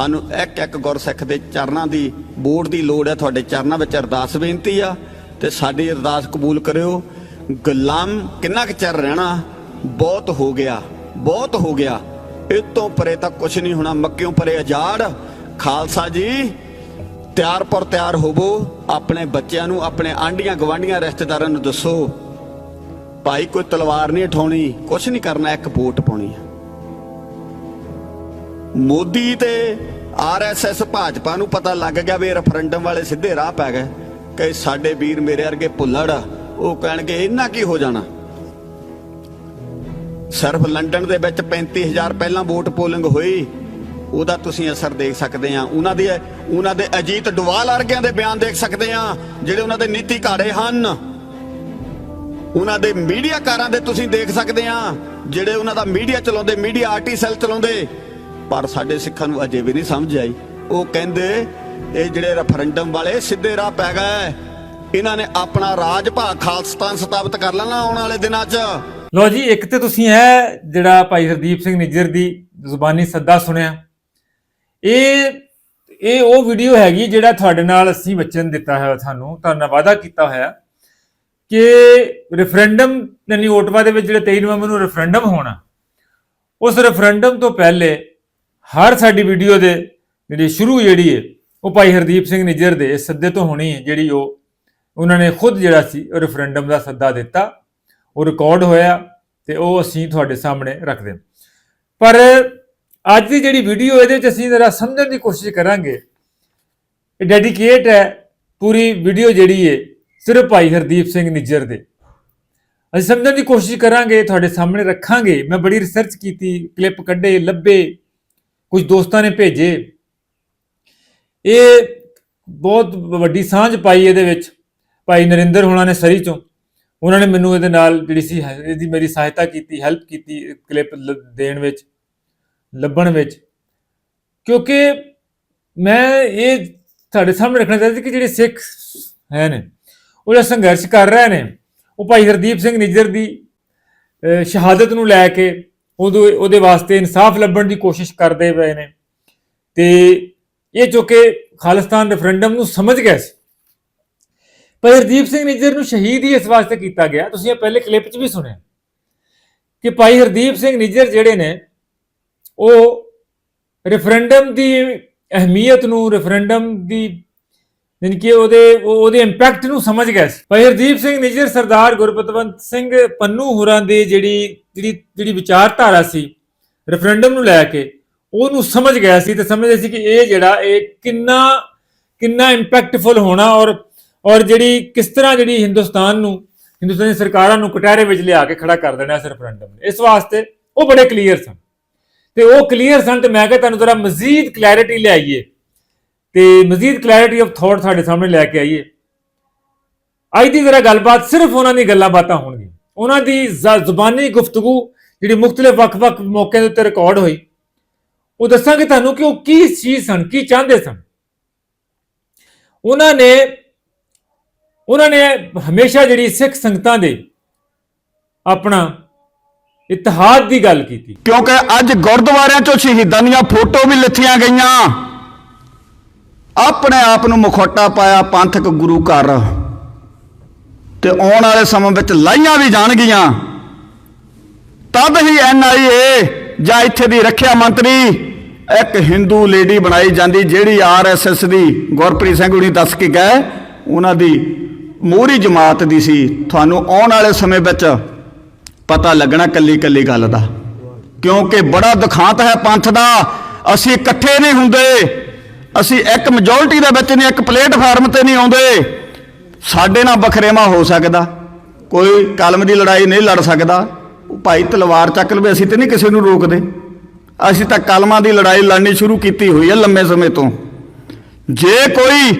ਸਾਨੂੰ ਇੱਕ ਇੱਕ ਗੁਰਸਿੱਖ ਦੇ ਚਰਨਾਂ ਦੀ, ਬੋੜ ਦੀ ਲੋੜ ਹੈ। ਤੁਹਾਡੇ ਚਰਨਾਂ ਵਿੱਚ ਅਰਦਾਸ ਬੇਨਤੀ ਆ ਤੇ ਸਾਡੀ ਅਰਦਾਸ ਕਬੂਲ ਕਰਿਓ। ਗੁਲਾਮ ਕਿੰਨਾ ਕੁ ਚਿਰ ਰਹਿਣਾ? ਬਹੁਤ ਹੋ ਗਿਆ, ਬਹੁਤ ਹੋ ਗਿਆ। ਇਹ ਤੋਂ ਪਰੇ ਤਾਂ ਕੁਝ ਨਹੀਂ ਹੋਣਾ, ਮੱਕਿਓਂ ਪਰੇ ਆਜ਼ਾਦ। ਖਾਲਸਾ ਜੀ, ਤਿਆਰ ਪਰ ਤਿਆਰ ਹੋਵੋ। ਆਪਣੇ ਬੱਚਿਆਂ ਨੂੰ, ਆਪਣੇ ਆਂਢੀਆਂ ਗਵਾਂਢੀਆਂ ਰਿਸ਼ਤੇਦਾਰਾਂ ਨੂੰ ਦੱਸੋ। ਭਾਈ, ਕੋਈ ਤਲਵਾਰ ਨਹੀਂ ਉਠਾਉਣੀ ਕੁਝ ਨਹੀਂ ਕਰਨਾ, ਇੱਕ ਵੋਟ ਪਾਉਣੀ ਹੈ ਮੋਦੀ ਤੇ ਆਰਐਸਐਸ ਭਾਜਪਾ ਨੂੰ ਪਤਾ ਲੱਗ ਗਿਆ ਵੀ ਰੈਫਰੈਂਡਮ ਵਾਲੇ ਸਿੱਧੇ ਰਾਹ ਪੈ ਗਏ ਕਿ ਸਾਡੇ ਵੀਰ ਮੇਰੇ ਵਰਗੇ ਭੁੱਲੜ ਉਹ ਕਹਿਣਗੇ ਇਹਨਾਂ ਕੀ ਹੋ ਜਾਣਾ। ਸਿਰਫ ਲੰਡਨ ਦੇ ਵਿੱਚ 35000 ਪਹਿਲਾਂ ਵੋਟ ਪੋਲਿੰਗ ਹੋਈ, ਉਹਦਾ ਤੁਸੀਂ ਅਸਰ ਦੇਖ ਸਕਦੇ ਆ। ਉਹਨਾਂ ਦੇ ਉਹਨਾਂ ਦੇ ਅਜੀਤ ਡਵਾਲ ਵਰਗਿਆਂ ਦੇ ਬਿਆਨ ਦੇਖ ਸਕਦੇ ਆ, ਜਿਹੜੇ ਉਹਨਾਂ ਦੇ ਨੀਤੀ ਘਾੜੇ ਹਨ। ਉਹਨਾਂ ਦੇ ਮੀਡੀਆ ਕਾਰਾਂ ਦੇ ਤੁਸੀਂ ਦੇਖ ਸਕਦੇ ਆ, ਜਿਹੜੇ ਉਹਨਾਂ ਦਾ ਮੀਡੀਆ ਚਲਾਉਂਦੇ, ਮੀਡੀਆ ਆਰਟੀ ਚਲਾਉਂਦੇ ਪਰ ਸਾਡੇ ਸਿੱਖਾਂ ਨੂੰ ਅਜੇ ਵੀ ਨਹੀਂ ਸਮਝ ਆਈ। ਉਹ ਕਹਿੰਦੇ, ਇਹ ਜਿਹੜੇ ਰੈਫਰੈਂਡਮ ਵਾਲੇ ਸਿੱਧੇ ਰਾਹ ਪੈ ਗਏ। ਇਹਨਾਂ ਨੇ ਆਪਣਾ ਰਾਜ ਭਾਗ ਖਾਲਸਤਾਨ ਸਥਾਪਿਤ ਕਰ ਲੈਣਾ ਆਉਣ ਵਾਲੇ ਦਿਨਾਂ 'ਚ। ਲੋ ਜੀ, ਇੱਕ ਤੇ ਤੁਸੀਂ ਇਹ ਜਿਹੜਾ ਭਾਈ ਹਰਦੀਪ ਸਿੰਘ ਨਿੱਜਰ ਦੀ ਜ਼ੁਬਾਨੀ ਸੱਦਾ ਸੁਣਿਆ। ਇਹ ਇਹ ਉਹ ਵੀਡੀਓ ਹੈਗੀ ਜਿਹੜਾ ਤੁਹਾਡੇ ਨਾਲ ਅਸੀਂ ਵਚਨ ਦਿੱਤਾ ਹੈ ਤੁਹਾਨੂੰ, ਤੁਹਾਡੇ ਵਾਅਦਾ ਕੀਤਾ ਹੋਇਆ ਕਿ ਰੈਫਰੈਂਡਮ ਯਾਨੀ ਓਟਵਾ ਦੇ ਵਿੱਚ ਜਿਹੜੇ 23 ਨਵੰਬਰ ਨੂੰ ਰੈਫਰੈਂਡਮ ਹੋਣਾ, ਉਸ ਰੈਫਰੈਂਡਮ ਤੋਂ ਪਹਿਲੇ ਹਰ ਸਾਡੀ ਵੀਡੀਓ ਦੇ ਜਿਹੜੀ ਸ਼ੁਰੂ ਜਿਹੜੀ ਹੈ ਉਹ ਭਾਈ ਹਰਦੀਪ ਸਿੰਘ ਨਿੱਜਰ ਦੇ ਸੱਦੇ ਤੋਂ ਹੋਣੀ ਹੈ ਜਿਹੜੀ ਉਹ ਉਹਨਾਂ ਨੇ ਖੁਦ ਜਿਹੜਾ ਸੀ, ਉਹ ਰੈਫਰੈਂਡਮ ਦਾ ਸੱਦਾ ਦਿੱਤਾ, ਉਹ ਰਿਕਾਰਡ ਹੋਇਆ ਤੇ ਉਹ ਅਸੀਂ ਤੁਹਾਡੇ ਸਾਹਮਣੇ ਰੱਖਦੇ ਹਾਂ। ਪਰ ਅੱਜ ਦੀ ਜਿਹੜੀ ਵੀਡੀਓ ਇਹਦੇ ਵਿੱਚ ਅਸੀਂ ਜ਼ਰਾ ਸਮਝਣ ਦੀ ਕੋਸ਼ਿਸ਼ ਕਰਾਂਗੇ, ਇਹ ਡੈਡੀਕੇਟ ਹੈ ਪੂਰੀ ਵੀਡੀਓ ਜਿਹੜੀ ਹੈ ਸਿਰਫ ਭਾਈ ਹਰਦੀਪ ਸਿੰਘ ਨਿੱਜਰ ਦੇ ਅਸੀਂ ਸਮਝਣ ਦੀ ਕੋਸ਼ਿਸ਼ ਕਰਾਂਗੇ, ਤੁਹਾਡੇ ਸਾਹਮਣੇ ਰੱਖਾਂਗੇ ਮੈਂ ਬੜੀ ਰਿਸਰਚ ਕੀਤੀ ਕਲਿੱਪ ਕੱਢੇ, ਲੱਭੇ ਕੁਝ ਦੋਸਤਾਂ ਨੇ ਭੇਜੇ। ਇਹ ਬਹੁਤ ਵੱਡੀ ਸਾਂਝ ਪਾਈ ਇਹਦੇ ਵਿੱਚ। ਭਾਈ ਨਰਿੰਦਰ ਹੋਣਾ ਨੇ ਸਰੀ ਚੋਂ। ਉਹਨਾਂ ਨੇ ਮੈਨੂੰ ਇਹਦੇ ਨਾਲ ਜਿਹੜੀ ਸੀ, ਇਹਦੀ ਮੇਰੀ ਸਹਾਇਤਾ ਕੀਤੀ ਹੈਲਪ ਕੀਤੀ ਕਲਿੱਪ ਦੇਣ ਵਿੱਚ, ਲੱਭਣ ਵਿੱਚ। ਕਿਉਂਕਿ ਮੈਂ ਇਹ ਤੁਹਾਡੇ ਸਾਹਮਣੇ ਰੱਖਣਾ ਚਾਹੁੰਦਾ ਸੀ ਕਿ ਜਿਹੜੇ ਸਿੱਖ ਹੈ ਨੇ, ਉਹ ਜਿਹੜਾ ਸੰਘਰਸ਼ ਕਰ ਰਹੇ ਨੇ, ਉਹ ਭਾਈ ਹਰਦੀਪ ਸਿੰਘ ਨਿੱਜਰ ਦੀ ਸ਼ਹਾਦਤ ਨੂੰ ਲੈ ਕੇ ਉਹਦੇ ਉਹਦੇ ਵਾਸਤੇ ਇਨਸਾਫ ਲੱਭਣ ਦੀ ਕੋਸ਼ਿਸ਼ ਕਰਦੇ ਪਏ ਨੇ। ਤੇ ਇਹ ਜੋ ਕਿ ਖਾਲਿਸਤਾਨ ਰੈਫਰੈਂਡਮ ਨੂੰ ਸਮਝ ਗਏ ਸੀ। ਪਰ ਹਰਦੀਪ ਸਿੰਘ ਨਿੱਜਰ ਨੂੰ ਸ਼ਹੀਦ ਹੀ ਇਸ ਵਾਸਤੇ ਕੀਤਾ ਗਿਆ। ਤੁਸੀਂ ਇਹ ਪਹਿਲੇ ਕਲਿੱਪ 'ਚ ਵੀ ਸੁਣਿਆ। ਕਿ ਭਾਈ ਹਰਦੀਪ ਸਿੰਘ ਨਿੱਜਰ ਜਿਹੜੇ ਨੇ, ਉਹ ਰੈਫਰੈਂਡਮ ਦੀ ਅਹਿਮੀਅਤ ਨੂੰ ਰੈਫਰੈਂਡਮ ਦੀ ਯਾਨੀ ਕਿ ਉਹਦੇ ਉਹ- ਉਹਦੇ ਇੰਪੈਕਟ ਨੂੰ ਸਮਝ ਗਏ ਸੀ। ਭਾਈ ਹਰਦੀਪ ਸਿੰਘ ਨਿੱਜਰ, ਸਰਦਾਰ ਗੁਰਪਤਵੰਤ ਸਿੰਘ ਪੰਨੂ ਹੋਰਾਂ ਦੀ ਜਿਹੜੀ ਜਿਹੜੀ ਜਿਹੜੀ ਵਿਚਾਰਧਾਰਾ ਸੀ ਰੈਫਰੈਂਡਮ ਨੂੰ ਲੈ ਕੇ, ਉਹਨੂੰ ਸਮਝ ਗਿਆ ਸੀ ਤੇ ਸਮਝਦੇ ਸੀ ਕਿ ਇਹ ਜਿਹੜਾ, ਇਹ ਕਿੰਨਾ ਕਿੰਨਾ ਇੰਪੈਕਟਫੁਲ ਹੋਣਾ ਔਰ ਔਰ ਜਿਹੜੀ ਕਿਸ ਤਰ੍ਹਾਂ ਜਿਹੜੀ ਹਿੰਦੁਸਤਾਨ ਨੂੰ, ਹਿੰਦੁਸਤਾਨੀ ਸਰਕਾਰਾਂ ਨੂੰ ਕਟਾਰੇ ਵਿੱਚ ਲਿਆ ਕੇ ਖੜਾ ਕਰ ਦੇਣਾ ਇਸ ਰੈਫਰੈਂਡਮ ਨੇ। ਇਸ ਵਾਸਤੇ ਉਹ ਬੜੇ ਕਲੀਅਰ ਸਨ। ਤੇ ਉਹ ਕਲੀਅਰ ਸਨ ਤੇ ਮੈਂ ਕਿਹਾ ਤੁਹਾਨੂੰ ਜ਼ਰਾ ਮਜ਼ੀਦ ਕਲੈਰਿਟੀ ਲਿਆਈਏ। ਤੇ ਮਜ਼ੀਦ ਕਲੈਰਿਟੀ ਆਫ ਥਾਟ ਸਾਡੇ ਸਾਹਮਣੇ ਲੈ ਕੇ ਆਈਏ। ਅੱਜ ਦੀ ਜ਼ਰਾ ਗੱਲਬਾਤ ਸਿਰਫ ਉਹਨਾਂ ਦੀ ਗੱਲਾਂ ਬਾਤਾਂ ਹੋਣਗੀਆਂ। ਉਹਨਾਂ ਦੀ ਜ਼ਬਾਨੀ ਗੁਫ਼ਤਗੂ ਜਿਹੜੀ ਮੁxtਲਫ ਵੱਖ-ਵੱਖ ਮੌਕਿਆਂ ਦੇ ਉੱਤੇ ਰਿਕਾਰਡ ਹੋਈ, ਉਹ ਦੱਸਾਂਗੇ ਤੁਹਾਨੂੰ ਕਿ ਉਹ ਕੀ ਚੀਜ਼ ਸਨ, ਕੀ ਚਾਹੁੰਦੇ ਸਨ। ਉਹਨਾਂ ਨੇ ਉਹਨਾਂ ਨੇ ਹਮੇਸ਼ਾ ਜਿਹੜੀ ਸਿੱਖ ਸੰਗਤਾਂ ਦੇ ਆਪਣਾ ਇਤਿਹਾਦ ਦੀ ਗੱਲ ਕੀਤੀ। ਕਿਉਂਕਿ ਅੱਜ ਗੁਰਦੁਆਰਿਆਂ 'ਚੋਂ ਸ਼ਹੀਦਾਂ ਦੀਆਂ ਫੋਟੋ ਵੀ ਲਿੱਥੀਆਂ ਗਈਆਂ। ਆਪਣੇ ਆਪ ਨੂੰ ਮੁਖੌਟਾ ਪਾਇਆ ਪੰਥਕ ਗੁਰੂ ਘਰ। ਤੇ ਆਉਣ ਵਾਲੇ ਸਮੇਂ ਵਿੱਚ ਲਾਈਆਂ ਵੀ ਜਾਣਗੀਆਂ। ਤਦ ਹੀ ਐਨਆਈਏ ਜਾਂ ਇੱਥੇ ਦੀ ਰੱਖਿਆ ਮੰਤਰੀ ਇੱਕ ਹਿੰਦੂ ਲੇਡੀ ਬਣਾਈ ਜਾਂਦੀ ਜਿਹੜੀ ਆਰਐਸਐਸ ਦੀ ਗੁਰਪ੍ਰੀਤ ਸਿੰਘ ਹੁਣੀ ਦੱਸ ਕੇ ਗਏ, ਉਹਨਾਂ ਦੀ ਮੋਹਰੀ ਜਮਾਤ ਦੀ ਸੀ। ਤੁਹਾਨੂੰ ਆਉਣ ਵਾਲੇ ਸਮੇਂ ਵਿੱਚ ਪਤਾ ਲੱਗਣਾ ਕੱਲੀ ਕੱਲੀ ਗੱਲ ਦਾ। ਕਿਉਂਕਿ ਬੜਾ ਦੁਖਾਂਤ ਹੈ ਪੰਥ ਦਾ। ਅਸੀਂ ਇਕੱਠੇ ਨਹੀਂ ਹੁੰਦੇ। ਅਸੀਂ ਇੱਕ ਮੈਜੋਰਟੀ ਦੇ ਵਿੱਚ ਨਹੀਂ, ਇੱਕ ਪਲੇਟਫਾਰਮ ਤੇ ਨਹੀਂ ਆਉਂਦੇ। ਸਾਡੇ ਨਾਲ ਬਖਰੇਵਾ ਹੋ ਸਕਦਾ। ਕੋਈ ਕਲਮ ਦੀ ਲੜਾਈ ਨਹੀਂ ਲੜ ਸਕਦਾ। ਭਾਈ ਤਲਵਾਰ ਚੱਕ ਲਵੇ, ਅਸੀਂ ਤੇ ਨਹੀਂ ਕਿਸੇ ਨੂੰ ਰੋਕਦੇ। ਅਸੀਂ ਤਾਂ ਕਲਮਾਂ ਦੀ ਲੜਾਈ ਲੜਨੀ ਸ਼ੁਰੂ ਕੀਤੀ ਹੋਈ ਹੈ ਲੰਮੇ ਸਮੇਂ ਤੋਂ। ਜੇ ਕੋਈ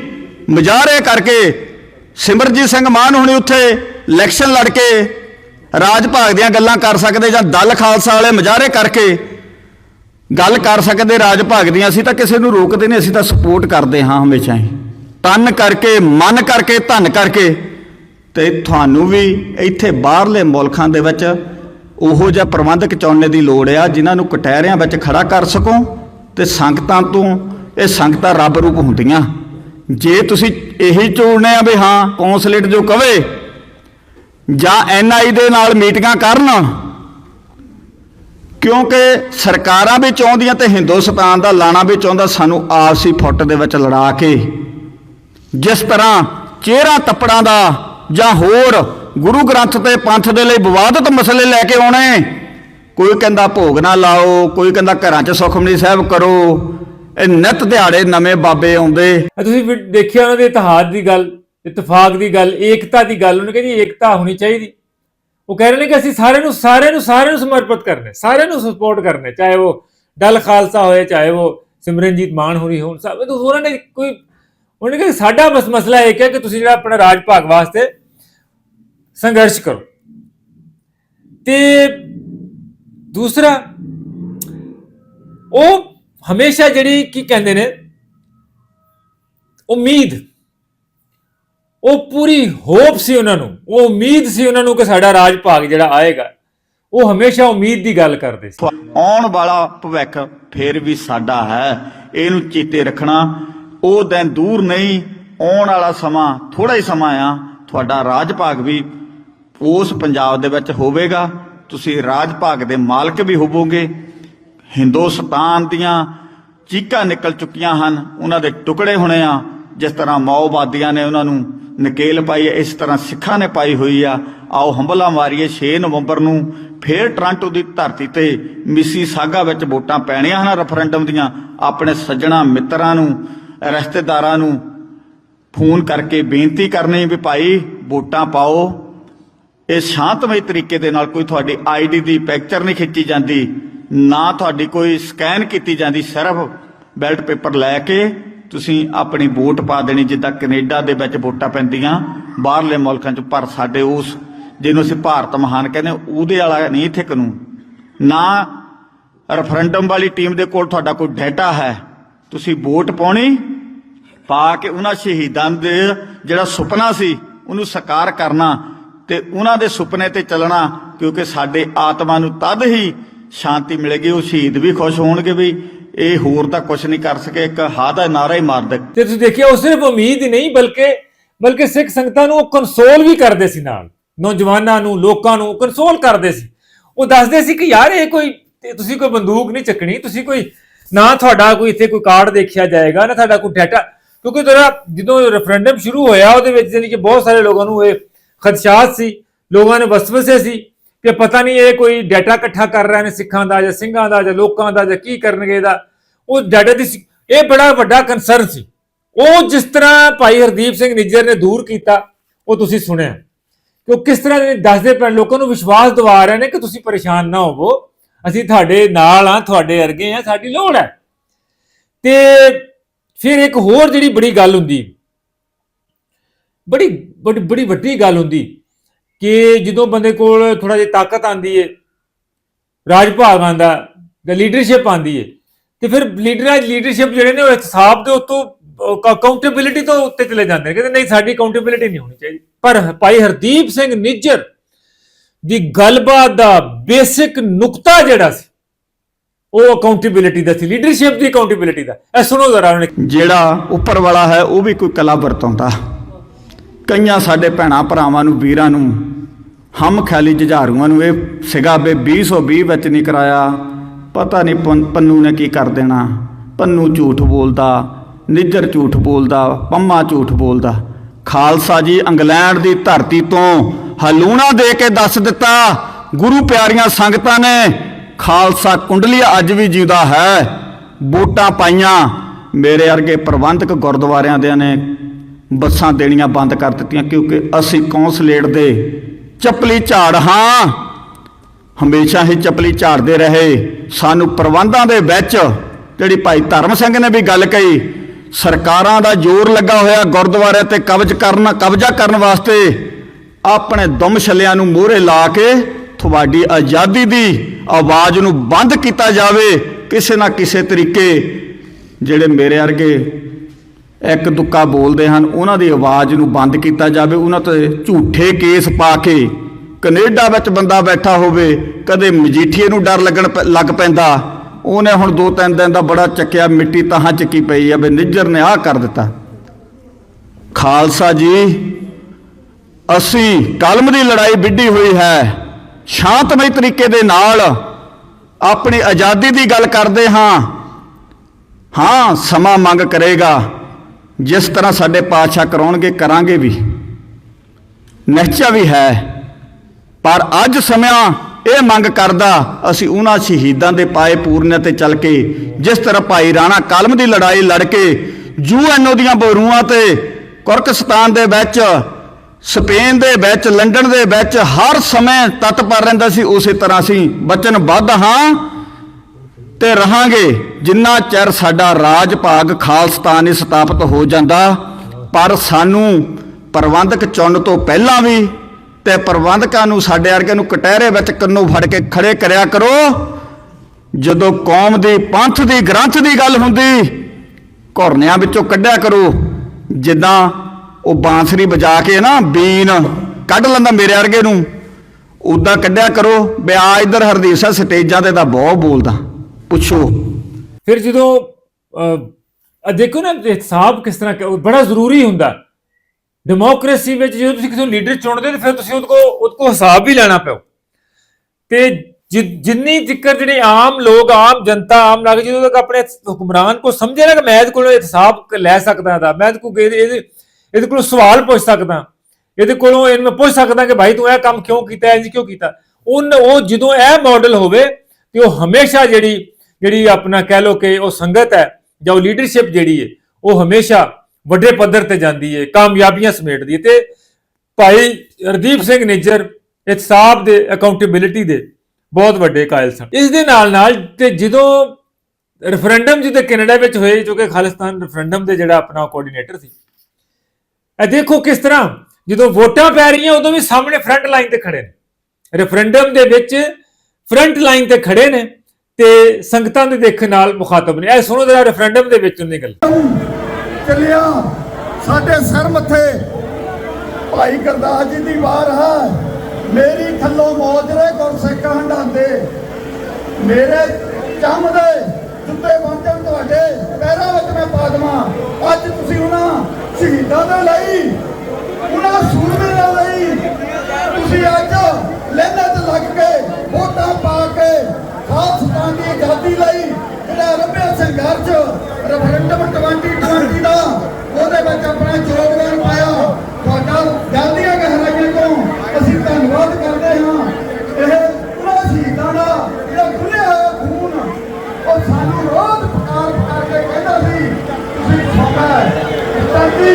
ਮੁਜ਼ਾਹਰੇ ਕਰਕੇ ਸਿਮਰਜੀਤ ਸਿੰਘ ਮਾਨ ਹੁਣੇ ਉੱਥੇ ਇਲੈਕਸ਼ਨ ਲੜ ਕੇ ਰਾਜ ਭਾਗ ਦੀਆਂ ਗੱਲਾਂ ਕਰ ਸਕਦੇ ਜਾਂ ਦਲ ਖਾਲਸਾ ਵਾਲੇ ਮੁਜ਼ਾਹਰੇ ਕਰਕੇ ਗੱਲ ਕਰ ਸਕਦੇ ਰਾਜ ਭਾਗ ਦੀਆਂ, ਅਸੀਂ ਤਾਂ ਕਿਸੇ ਨੂੰ ਰੋਕਦੇ ਨਹੀਂ, ਅਸੀਂ ਤਾਂ ਸਪੋਰਟ ਕਰਦੇ ਹਾਂ ਹਮੇਸ਼ਾ ਹੀ। ਤਨ ਕਰਕੇ, ਮਨ ਕਰਕੇ, ਧਨ ਕਰਕੇ ਤੇ ਤੁਹਾਨੂੰ ਵੀ ਇੱਥੇ ਬਾਹਰਲੇ ਮੁਲਕਾਂ ਦੇ ਵਿੱਚ ਉਹੋ ਜਿਹਾ ਪ੍ਰਬੰਧਕ ਚੁਣਨੇ ਦੀ ਲੋੜ ਆ, ਜਿਨ੍ਹਾਂ ਨੂੰ ਕਟਹਿਰਿਆਂ ਵਿੱਚ ਖੜਾ ਕਰ ਸਕੋ ਤੇ ਸੰਗਤਾਂ ਤੋਂ ਇਹ ਸੰਗਤਾਂ ਰੱਬ ਰੂਪ ਹੁੰਦੀਆਂ। ਜੇ ਤੁਸੀਂ ਇਹੀ ਚੋਣਨੇ ਆ ਵੀ ਹਾਂ, ਕੌਂਸਲੇਟ ਜੋ ਕਵੇ ਜਾਂ ਐਨਆਈ ਦੇ ਨਾਲ ਮੀਟਿੰਗਾਂ ਕਰਨ, ਕਿਉਂਕਿ ਸਰਕਾਰਾਂ ਵੀ ਚਾਹੁੰਦੀਆਂ ਤੇ ਹਿੰਦੁਸਤਾਨ ਦਾ ਲਾਣਾ ਵੀ ਚਾਹੁੰਦਾ, ਸਾਨੂੰ ਆਪਸੀ ਫੁੱਟ ਦੇ ਵਿੱਚ ਲੜਾ ਕੇ ਜਿਸ ਤਰ੍ਹਾਂ ਚਿਹਰਾ ਤੱਪੜਾਂ ਦਾ ਜਾਂ ਹੋਰ ਗੁਰੂ ਗ੍ਰੰਥ ਤੇ ਪੰਥ ਦੇ ਲਈ ਵਿਵਾਦਤ ਮਸਲੇ ਲੈ ਕੇ ਆਉਣੇ, ਕੋਈ ਕਹਿੰਦਾ ਭੋਗ ਨਾ ਲਾਓ, ਕੋਈ ਕਹਿੰਦਾ ਘਰਾਂ 'ਚ ਸੁਖਮਨੀ ਸਾਹਿਬ ਕਰੋ, ਇਹ ਨਿਤ ਦਿਹਾੜੇ ਨਵੇਂ ਬਾਬੇ ਆਉਂਦੇ। ਤੁਸੀਂ ਦੇਖਿਆ ਉਹਨਾਂ ਦੇ ਇਤਿਹਾਦ ਦੀ ਗੱਲ, ਇਤਫਾਕ ਦੀ ਗੱਲ, ਏਕਤਾ ਦੀ ਗੱਲ, ਉਹਨੇ ਕਹਿੰਦੀ ਏਕਤਾ ਹੋਣੀ ਚਾਹੀਦੀ। ਉਹ ਕਹਿ ਰਹੇ ਨੇ ਕਿ ਅਸੀਂ ਸਾਰਿਆਂ ਨੂੰ ਸਾਰਿਆਂ ਨੂੰ ਸਾਰਿਆਂ ਨੂੰ ਸਮਰਪਿਤ ਕਰਨੇ, ਸਾਰਿਆਂ ਨੂੰ ਸਪੋਰਟ ਕਰਨੇ, ਚਾਹੇ ਉਹ ਡਲ ਖਾਲਸਾ ਹੋਏ, ਚਾਹੇ ਉਹ ਸਿਮਰਨਜੀਤ ਮਾਨ ਹੋਰੀ ਹੋਣ, ਸਭ ਉਹਨਾਂ ਨੇ ਕੋਈ ਉਹਨੇ ਕਿਹਾ ਸਾਡਾ ਬਸ ਮਸਲਾ ਇਹ ਹੈ ਕਿ ਤੁਸੀਂ ਜਿਹੜਾ ਆਪਣਾ ਰਾਜ ਭਾਗ ਵਾਸਤੇ ਸੰਘਰਸ਼ ਕਰੋ। ਤੇ ਦੂਸਰਾ, ਉਹ ਹਮੇਸ਼ਾ ਜਿਹੜੀ ਕੀ ਕਹਿੰਦੇ ਨੇ, ਉਮੀਦ, ਉਹ ਪੂਰੀ ਹੋਪ ਸੀ ਉਹਨਾਂ ਨੂੰ, ਉਹ ਉਮੀਦ ਸੀ ਉਹਨਾਂ ਨੂੰ ਕਿ ਸਾਡਾ ਰਾਜ ਭਾਗ ਜਿਹੜਾ ਆਏਗਾ, ਉਹ ਹਮੇਸ਼ਾ ਉਮੀਦ ਦੀ ਗੱਲ ਕਰਦੇ ਸੀ। ਆਉਣ ਵਾਲਾ ਭਵਿੱਖ ਫੇਰ ਵੀ ਸਾਡਾ ਹੈ, ਇਹਨੂੰ ਚੇਤੇ ਰੱਖਣਾ ਉਹ ਦਿਨ ਦੂਰ ਨਹੀਂ, ਆਉਣ ਵਾਲਾ ਸਮਾਂ ਥੋੜਾ ਹੀ ਸਮਾਂ ਆ। ਤੁਹਾਡਾ ਰਾਜ ਭਾਗ ਵੀ ਉਸ ਪੰਜਾਬ ਦੇ ਵਿੱਚ ਹੋਵੇਗਾ। ਤੁਸੀਂ ਰਾਜ ਭਾਗ ਦੇ ਮਾਲਕ ਵੀ ਹੋਵੋਗੇ। ਹਿੰਦੁਸਤਾਨ ਦੀਆਂ ਚੀਕਾਂ ਨਿਕਲ ਚੁੱਕੀਆਂ ਹਨ। ਉਹਨਾਂ ਦੇ ਟੁਕੜੇ ਹੋਣੇ ਆ। ਜਿਸ ਤਰ੍ਹਾਂ ਮਾਓਵਾਦੀਆਂ ਨੇ ਉਹਨਾਂ ਨੂੰ ਨਕੇਲ ਪਾਈ ਹੈ, ਇਸ ਤਰ੍ਹਾਂ ਸਿੱਖਾਂ ਨੇ ਪਾਈ ਹੋਈ ਆ। ਆਓ ਹੰਬਲਾ ਮਾਰੀਏ 6 ਨਵੰਬਰ ਨੂੰ। ਫੇਰ ਟ੍ਰਾਂਟੋ ਦੀ ਧਰਤੀ ਤੇ ਮਿਸੀ ਸਾਗਾ ਵਿੱਚ ਵੋਟਾਂ ਪੈਣੀਆਂ ਹਨ ਰੈਫਰੈਂਡਮ ਦੀਆਂ। ਆਪਣੇ ਸੱਜਣਾ ਮਿੱਤਰਾਂ ਨੂੰ ਰਿਸ਼ਤੇਦਾਰਾਂ ਨੂੰ ਫੋਨ ਕਰਕੇ ਬੇਨਤੀ ਕਰਨੀ ਵੀ ਭਾਈ ਵੋਟਾਂ ਪਾਓ। ਇਹ ਸ਼ਾਂਤਮਈ ਤਰੀਕੇ ਦੇ ਨਾਲ ਕੋਈ ਤੁਹਾਡੀ ਆਈਡੀ ਦੀ ਪਿਕਚਰ ਨਹੀਂ ਖਿੱਚੀ ਜਾਂਦੀ, ਨਾ ਤੁਹਾਡੀ ਕੋਈ ਸਕੈਨ ਕੀਤੀ ਜਾਂਦੀ, ਸਿਰਫ ਬੈਲਟ ਪੇਪਰ ਲੈ ਕੇ ਤੁਸੀਂ ਆਪਣੀ ਵੋਟ ਪਾ ਦੇਣੀ, ਜਿੱਦਾਂ ਕੈਨੇਡਾ ਦੇ ਵਿੱਚ ਵੋਟਾਂ ਪੈਂਦੀਆਂ, ਬਾਹਰਲੇ ਮੁਲਕਾਂ 'ਚ, ਪਰ ਸਾਡੇ ਉਸ ਜਿਹਨੂੰ ਅਸੀਂ ਭਾਰਤ ਮਹਾਨ ਕਹਿੰਦੇ ਉਹਦੇ ਵਾਲਾ ਨਹੀਂ ਇੱਥੇ ਕਾਨੂੰਨ। ਨਾ ਰੈਫਰੈਂਡਮ ਵਾਲੀ ਟੀਮ ਦੇ ਕੋਲ ਤੁਹਾਡਾ ਕੋਈ ਡਾਟਾ ਹੈ, ਤੁਸੀਂ ਵੋਟ ਪਾਉਣੀ ਪਾ ਕੇ ਉਹਨਾਂ ਸ਼ਹੀਦਾਂ ਦੇ ਜਿਹੜਾ ਸੁਪਨਾ ਸੀ, ਉਹਨੂੰ ਸਾਕਾਰ ਕਰਨਾ ਤੇ ਉਹਨਾਂ ਦੇ ਸੁਪਨੇ ਤੇ ਚੱਲਣਾ, ਕਿਉਂਕਿ ਸਾਡੇ ਆਤਮਾ ਨੂੰ ਤਦ ਹੀ ਸ਼ਾਂਤੀ ਮਿਲੇਗੀ, ਉਹ ਸ਼ਹੀਦ ਵੀ ਖੁਸ਼ ਹੋਣਗੇ ਵੀ ਇਹ ਹੋਰ ਤਾਂ ਕੁਝ ਨਹੀਂ ਕਰ ਸਕੇ, ਇੱਕ ਹਾਂ ਦਾ ਨਾਰਾ ਹੀ ਮਾਰ ਦੇ ਤੇ ਤੁਸੀਂ ਦੇਖਿਆ ਉਹ ਸਿਰਫ ਉਮੀਦ ਹੀ ਨਹੀਂ, ਬਲਕਿ ਬਲਕਿ ਸਿੱਖ ਸੰਗਤਾਂ ਨੂੰ ਉਹ ਕੰਸੋਲ ਵੀ ਕਰਦੇ ਸੀ ਨਾਲ। ਨੌਜਵਾਨਾਂ ਨੂੰ, ਲੋਕਾਂ ਨੂੰ ਕੰਸੋਲ ਕਰਦੇ ਸੀ। ਉਹ ਦੱਸਦੇ ਸੀ ਕਿ ਯਾਰ, ਇਹ ਕੋਈ ਤੇ ਤੁਸੀਂ ਕੋਈ ਬੰਦੂਕ ਨਹੀਂ ਚੱਕਣੀ, ਤੁਸੀਂ ਕੋਈ ਨਾ ਤੁਹਾਡਾ ਕੋਈ ਇੱਥੇ ਕੋਈ ਕਾਰਡ ਦੇਖਿਆ ਜਾਏਗਾ, ਨਾ ਤੁਹਾਡਾ ਕੋਈ ਡਾਟਾ ਕਿਉਂਕਿ ਜਿਹੜਾ ਜਦੋਂ ਰੈਫਰੈਂਡਮ ਸ਼ੁਰੂ ਹੋਇਆ, ਉਹਦੇ ਵਿੱਚ ਜਾਨੀ ਕਿ ਬਹੁਤ ਸਾਰੇ ਲੋਕਾਂ ਨੂੰ ਇਹ ਖਦਸ਼ਾਤ ਸੀ। ਲੋਕਾਂ ਨੇ ਵਸਵਸੇ ਸੀ ਕਿ ਪਤਾ ਨਹੀਂ ਇਹ ਕੋਈ ਡਾਟਾ ਇਕੱਠਾ ਕਰ ਰਹੇ ਨੇ ਸਿੱਖਾਂ ਦਾ ਜਾਂ ਸਿੰਘਾਂ ਦਾ ਜਾਂ ਲੋਕਾਂ ਦਾ ਜਾਂ ਕੀ ਕਰਨਗੇ ਦਾ। ਉਹ ਡਾਟਾ ਦੀ ਇਹ ਬੜਾ ਵੱਡਾ ਕੰਸਰਨ ਸੀ। ਉਹ ਜਿਸ ਤਰ੍ਹਾਂ ਭਾਈ ਹਰਦੀਪ ਸਿੰਘ ਨਿੱਜਰ ਨੇ ਦੂਰ ਕੀਤਾ, ਉਹ ਤੁਸੀਂ ਸੁਣਿਆ। ਕਿ ਉਹ ਕਿਸ ਤਰ੍ਹਾਂ ਦੇ ਦੱਸਦੇ ਪਏ ਲੋਕਾਂ ਨੂੰ ਵਿਸ਼ਵਾਸ ਦਿਵਾ ਰਹੇ ਨੇ ਕਿ ਤੁਸੀਂ ਪਰੇਸ਼ਾਨ ਨਾ ਹੋਵੋ। ਅਸੀਂ ਤੁਹਾਡੇ ਨਾਲ ਆ ਤੁਹਾਡੇ ਅਰਗੇ ਆ ਸਾਡੀ ਲੋੜ ਹੈ। ਤੇ ਫਿਰ ਇੱਕ ਹੋਰ ਜਿਹੜੀ ਬੜੀ ਗੱਲ ਹੁੰਦੀ, ਬੜੀ ਬੜੀ ਬੜੀ ਵੱਡੀ ਗੱਲ ਹੁੰਦੀ ਕਿ ਜਦੋਂ ਬੰਦੇ ਕੋਲ ਥੋੜਾ ਜਿਹਾ ਤਾਕਤ ਆਂਦੀ ਏ ਰਾਜ ਭਾਗ ਆਂਦਾ ਜਾਂ ਲੀਡਰਸ਼ਿਪ ਆਂਦੀ ਏ, ਤੇ ਫਿਰ ਲੀਡਰਾਂ ਲੀਡਰਸ਼ਿਪ ਜਿਹੜੇ ਨੇ ਉਹ ਹਿਸਾਬ ਦੇ ਉੱਤੋਂ ਅਕਾਊਂਟੇਬਿਲਿਟੀ ਤੋਂ ਉੱਤੇ ਚਲੇ ਜਾਂਦੇ ਨੇ, ਕਹਿੰਦੇ ਨਹੀਂ, ਸਾਡੀ ਅਕਾਊਂਟੇਬਿਲਿਟੀ ਨਹੀਂ ਹੋਣੀ ਚਾਹੀਦੀ। ਪਰ ਭਾਈ ਹਰਦੀਪ ਸਿੰਘ ਨਿੱਜਰ ਦੀ ਗੱਲਬਾਤ ਦਾ ਬੇਸਿਕ ਨੁਕਤਾ ਜਿਹੜਾ ਸੀ ਉਹ ਅਕਾਊਂਟੇਬਿਲਿਟੀ ਦਾ ਸੀ ਲੀਡਰਸ਼ਿਪ ਦੀ ਅਕਾਊਂਟੇਬਿਲਿਟੀ ਦਾ। ਇਹ ਸੁਣੋ ਜ਼ਰਾ ਉਹਨੇ ਜਿਹੜਾ ਉੱਪਰ ਵਾਲਾ ਹੈ, ਉਹ ਵੀ ਕੋਈ ਕਲਾ ਵਰਤਾਉਂਦਾ। ਕਈਆਂ ਸਾਡੇ ਭੈਣਾਂ ਭਰਾਵਾਂ ਨੂੰ, ਵੀਰਾਂ ਨੂੰ, ਹਮ ਖਿਆਲੀ ਜੁਝਾਰੂਆਂ ਨੂੰ, ਇਹ ਸਿਗਾ ਬੇ 2020 ਵਿੱਚ ਨਹੀਂ ਕਰਾਇਆ। ਪਤਾ ਨਹੀਂ ਪੰ- ਪੰਨੂ ਨੇ ਕੀ ਕਰ ਦੇਣਾ। ਪੰਨੂ ਝੂਠ ਬੋਲਦਾ, ਨਿੱਜਰ ਝੂਠ ਬੋਲਦਾ, ਪੰਮਾ ਝੂਠ ਬੋਲਦਾ। ਖਾਲਸਾ ਜੀ, ਇੰਗਲੈਂਡ ਦੀ ਧਰਤੀ ਤੋਂ ਹਲੂਣਾ ਦੇ ਕੇ ਦੱਸ ਦਿੱਤਾ, ਗੁਰੂ ਪਿਆਰੀਆਂ ਸੰਗਤਾਂ ਨੇ ਖਾਲਸਾ ਕੁੰਡਲੀ ਅੱਜ ਵੀ ਜਿਉਂਦਾ ਹੈ। ਬੂਟਾਂ ਪਾਈਆਂ। ਮੇਰੇ ਵਰਗੇ ਪ੍ਰਬੰਧਕ ਗੁਰਦੁਆਰਿਆਂ ਦੇ ਨੇ ਬੱਸਾਂ ਦੇਣੀਆਂ ਬੰਦ ਕਰ ਦਿੱਤੀਆਂ ਕਿਉਂਕਿ ਅਸੀਂ ਕੌਂਸਲੇਟ ਦੇ ਚੱਪਲੀ ਝਾੜ ਹਾਂ। ਹਮੇਸ਼ਾ ਹੀ ਚੱਪਲੀ ਝਾੜਦੇ ਰਹੇ। ਸਾਨੂੰ ਪ੍ਰਬੰਧਾਂ ਦੇ ਵਿੱਚ ਜਿਹੜੀ ਭਾਈ ਧਰਮ ਸਿੰਘ ਨੇ ਵੀ ਗੱਲ ਕਹੀ, ਸਰਕਾਰਾਂ ਦਾ ਜ਼ੋਰ ਲੱਗਾ ਹੋਇਆ ਗੁਰਦੁਆਰੇ ਤੇ ਕਬਜ਼ ਕਰਨ, ਕਬਜ਼ਾ ਕਰਨ ਵਾਸਤੇ ਆਪਣੇ ਦੁਮ ਛੱਲਿਆਂ ਨੂੰ ਮੂਹਰੇ ਲਾ ਕੇ ਤੁਹਾਡੀ ਆਜ਼ਾਦੀ ਦੀ ਆਵਾਜ਼ ਨੂੰ ਬੰਦ ਕੀਤਾ ਜਾਵੇ ਕਿਸੇ ਨਾ ਕਿਸੇ ਤਰੀਕੇ। ਜਿਹੜੇ ਮੇਰੇ ਵਰਗੇ ਇੱਕ ਦੁੱਕਾ ਬੋਲਦੇ ਹਨ, ਉਹਨਾਂ ਦੀ ਆਵਾਜ਼ ਨੂੰ ਬੰਦ ਕੀਤਾ ਜਾਵੇ, ਉਹਨਾਂ ਤੇ ਝੂਠੇ ਕੇਸ ਪਾ ਕੇ ਕੈਨੇਡਾ ਵਿੱਚ ਬੰਦਾ ਬੈਠਾ ਹੋਵੇ, ਕਦੇ ਮਜੀਠੀਏ ਨੂੰ ਡਰ ਲੱਗਣ ਪ- ਲੱਗ ਪੈਂਦਾ। ਉਹਨੇ ਹੁਣ ਦੋ ਤਿੰਨ ਦਿਨ ਦਾ ਬੜਾ ਚੱਕਿਆ, ਮਿੱਟੀ ਤਾਹਾਂ ਚੱਕੀ ਪਈ ਆ ਵੀ ਨਿੱਜਰ ਨੇ ਆਹ ਕਰ ਦਿੱਤਾ। ਖਾਲਸਾ ਜੀ, ਅਸੀਂ ਕਲਮ ਦੀ ਲੜਾਈ ਵਿੱਢੀ ਹੋਈ ਹੈ। ਸ਼ਾਂਤਮਈ ਤਰੀਕੇ ਦੇ ਨਾਲ ਆਪਣੀ ਆਜ਼ਾਦੀ ਦੀ ਗੱਲ ਕਰਦੇ ਹਾਂ ਹਾਂ, ਸਮਾਂ ਮੰਗ ਕਰੇਗਾ। ਜਿਸ ਤਰ੍ਹਾਂ ਸਾਡੇ ਪਾਤਸ਼ਾਹ ਕਰਾਉਣਗੇ, ਕਰਾਂਗੇ ਵੀ। ਨਿਸ਼ਚਾ ਵੀ ਹੈ। ਪਰ ਅੱਜ ਸਮਾਂ ਇਹ ਮੰਗ ਕਰਦਾ, ਅਸੀਂ ਉਹਨਾਂ ਸ਼ਹੀਦਾਂ ਦੇ ਪਾਏ ਪੂਰਨਿਆਂ ਤੇ ਚੱਲ ਕੇ, ਜਿਸ ਤਰ੍ਹਾਂ ਭਾਈ ਰਾਣਾ ਕਲਮ ਦੀ ਲੜਾਈ ਲੜ ਕੇ ਯੂਐਨਓ ਦੀਆਂ ਬੋਰੂਆਂ ਤੇ ਕੁਰਕਸਤਾਨ ਦੇ ਵਿੱਚ ਸਪੇਨ ਦੇ ਵਿੱਚ, ਲੰਡਨ ਦੇ ਵਿੱਚ ਹਰ ਸਮੇਂ ਤਤਪਰ ਰਹਿੰਦਾ ਸੀ, ਉਸੇ ਤਰ੍ਹਾਂ ਅਸੀਂ ਵਚਨਬੱਧ ਹਾਂ ਤੇ ਰਹਾਂਗੇ। ਜਿੰਨਾ ਚਿਰ ਸਾਡਾ ਰਾਜ ਭਾਗ ਖਾਲਸਤਾਨ ਹੀ ਸਥਾਪਿਤ ਹੋ ਜਾਂਦਾ, ਪਰ ਸਾਨੂੰ ਪ੍ਰਬੰਧਕ ਚੁਣਨ ਤੋਂ ਪਹਿਲਾਂ ਵੀ ਤੇ ਪ੍ਰਬੰਧਕਾਂ ਨੂੰ ਸਾਡੇ ਵਰਗੇ ਨੂੰ ਕਟਹਿਰੇ ਵਿੱਚ ਕੰਨੋਂ ਫੜ ਕੇ ਖੜੇ ਕਰਿਆ ਕਰੋ। ਜਦੋਂ ਕੌਮ ਦੀ ਪੰਥ ਦੀ ਗ੍ਰੰਥ ਦੀ ਗੱਲ ਹੁੰਦੀ, ਘੁਰਨਿਆਂ ਵਿੱਚੋਂ ਕੱਢਿਆ ਕਰੋ। ਜਿੱਦਾਂ ਉਹ ਬਾਂਸਰੀ ਵਜਾ ਕੇ ਨਾ ਬੀਨ ਕੱਢ ਲੈਂਦਾ ਮੇਰੇ ਵਰਗੇ ਨੂੰ। ਉਦਾਂ ਕੱਢਿਆ ਕਰੋ, ਵੀ ਆ ਹਰਦੀਪ ਸਿੰਘ ਸਟੇਜਾਂ ਤੇ ਤਾਂ ਬਹੁਤ ਬੋਲਦਾ। ਪੁੱਛੋ। ਫਿਰ ਜਦੋਂ ਦੇਖੋ ਨਾ ਹਿਸਾਬ ਕਿਸ ਤਰ੍ਹਾਂ ਬੜਾ ਜ਼ਰੂਰੀ ਹੁੰਦਾ। ਡੈਮੋਕ੍ਰੇਸੀ ਵਿੱਚ ਜਦੋਂ ਤੁਸੀਂ ਕਿਸੇ ਲੀਡਰ ਚੁਣਦੇ ਤੇ ਫਿਰ ਤੁਸੀਂ ਉਹਦੇ ਕੋ ਉਹਦੇ ਕੋ ਹਿਸਾਬ ਵੀ ਲੈਣਾ ਪਿਓ ਤੇ ਜਿ- ਜਿੰਨੀ ਜ਼ਿਕਰ ਜਿਹੜੇ ਆਮ ਲੋਕ, ਆਮ ਜਨਤਾ, ਆਮ ਨਾਗਰਿਕ ਜਦੋਂ ਤੱਕ ਆਪਣੇ ਹੁਕਮਰਾਨ ਕੋ ਸਮਝੇ ਨਾ ਕਿ ਮੈਂ ਇਹਦੇ ਕੋਲੋਂ ਹਿਸਾਬ ਲੈ ਸਕਦਾ ਦਾ ਮੈਂ ਇਹਦੇ ਕੋ ਇਹਦੇ ਇਹਦੇ- ਕੋਲੋਂ ਸਵਾਲ ਪੁੱਛ ਸਕਦਾ। ਇਹਦੇ ਕੋਲੋਂ ਇਹਨੂੰ ਪੁੱਛ ਸਕਦਾ ਕਿ ਭਾਈ ਤੂੰ ਇਹ ਕੰਮ ਕਿਉਂ ਕੀਤਾ, ਇੰਜ ਕਿਉਂ ਕੀਤਾ? ਉਹ ਉਹ ਜਦੋਂ ਇਹ ਮਾਡਲ ਹੋਵੇ, ਤੇ ਉਹ ਹਮੇਸ਼ਾ ਜਿਹੜੀ ਜਿਹੜੀ ਆਪਣਾ ਕਹਿ ਲੋ ਕਿ ਉਹ ਸੰਗਤ ਹੈ, ਜਾਂ ਉਹ ਲੀਡਰਸ਼ਿਪ ਜਿਹੜੀ ਹੈ, ਉਹ ਹਮੇਸ਼ਾ ਵੱਡੇ ਪੱਧਰ ਤੇ ਜਾਂਦੀ ਹੈ, ਕਾਮਯਾਬੀਆਂ ਸਮੇਟਦੀ ਹੈ। ਤੇ ਭਾਈ ਹਰਦੀਪ ਸਿੰਘ ਨਿੱਜਰ ਇਤਸਾਬ ਦੇ ਅਕਾਊਂਟੇਬਿਲਿਟੀ ਦੇ ਬਹੁਤ ਵੱਡੇ ਕਾਇਲ ਸਨ। ਇਸ ਦੇ ਨਾਲ ਨਾਲ ਤੇ ਜਦੋਂ ਰੈਫਰੈਂਡਮ ਜਿਹਦੇ ਕੈਨੇਡਾ ਵਿੱਚ ਹੋਏ, ਜੋ ਕਿ ਖਾਲਿਸਤਾਨ ਰੈਫਰੈਂਡਮ ਦੇ ਜਿਹੜਾ ਆਪਣਾ ਕੋਆਰਡੀਨੇਟਰ ਸੀ ਇਹ ਦੇਖੋ ਕਿਸ ਤਰ੍ਹਾਂ, ਜਦੋਂ ਵੋਟਾਂ ਪੈ ਰਹੀਆਂ, ਉਦੋਂ ਵੀ ਸਾਹਮਣੇ ਫਰੰਟ ਲਾਈਨ ਤੇ ਖੜੇ ਨੇ। ਰੈਫਰੈਂਡਮ ਦੇ ਵਿੱਚ ਫਰੰਟ ਲਾਈਨ ਤੇ ਖੜੇ ਨੇ ਤੇ ਸੰਗਤਾਂ ਦੇ ਦੇਖਣ ਨਾਲ ਮੁਖਾਤਬ ਨੇ। ਇਹ ਸੁਣੋ ਜਰਾ ਰੈਫਰੈਂਡਮ ਦੇ ਵਿੱਚ ਉਹਨੇ ਗੱਲ। ਚੱਲਿਆ, ਸਾਡੇ ਸਿਰ ਮੱਥੇ। ਭਾਈ ਗੁਰਦਾਸ ਜੀ ਦੀ ਵਾਰ ਹੈ। ਮੇਰੀ ਥੱਲੋਂ ਮੋਜਰੇ ਗੁਰਸਿੱਖ ਹੰਡਾਉਂਦੇ ਮੇਰੇ ਚੰਮ ਦੇ ਜੁੱਤੇ ਵਾਂਝਣ ਤੁਹਾਡੇ ਰੈਫਰੈਂਡਮ 2020 ਦਾ ਉਹਦੇ ਵਿੱਚ ਆਪਣਾ ਯੋਗਦਾਨ ਪਾਇਆ। ਤੁਹਾਡਾ ਦਿਲ ਦੀਆਂ ਗਹਿਰਾਈਆਂ ਤੋਂ ਅਸੀਂ ਧੰਨਵਾਦ ਕਰਦੇ ਹਾਂ। ਇਹ ਉਹਨਾਂ ਸ਼ਹੀਦਾਂ ਦਾ ਜਿਹੜਾ ਖੁੱਲਿਆ ਹੋਇਆ ਖੂਨ, ਉਹ ਸਾਨੂੰ ਰੋਜ਼ ਪੁਕਾਰ ਪੁਕਾਰ ਕੇ ਕਹਿੰਦਾ ਸੀ, ਤੁਸੀਂ ਸੋਣਾ ਇਤਾਂਦੀ